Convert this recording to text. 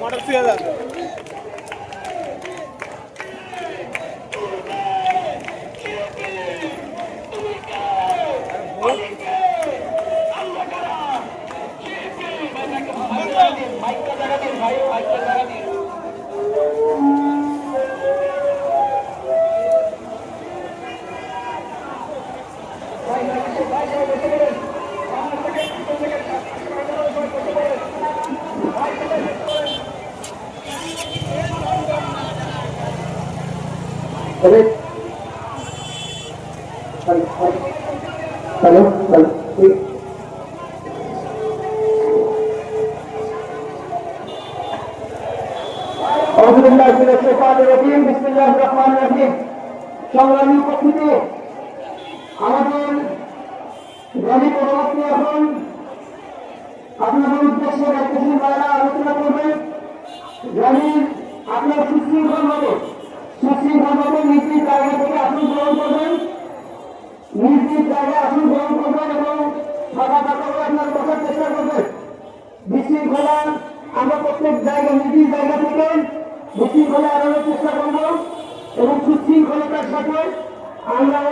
Motor ছুঁয়ে যাবে তবে हेलो हेलो हेलो বিসমিল্লাহির রহমানির রহিম সংগ্রামী উপস্থিতি আমাদের র্যালি পরবর্তী এখন আপনাদের উদ্দেশ্যে রাজ্যসী বাইরা আলোচনা করবেন। র্যালির আপনার সুশৃঙ্খল ভাবে সুশৃঙ্খল ভাবে নিজ নিজ জায়গা থেকে আসন গ্রহণ করবেন। নিজ নিজ জায়গায় আসন গ্রহণ করবেন এবং ফাঁকা ফাঁকা আপনার বসার চেষ্টা করবেন। বিশৃঙ্খলা আমরা প্রত্যেক জায়গা নিজ জায়গা থেকে বিশৃঙ্খলা এড়ানোর চেষ্টা করব এবং সুশৃঙ্খলতার সাথে আমরা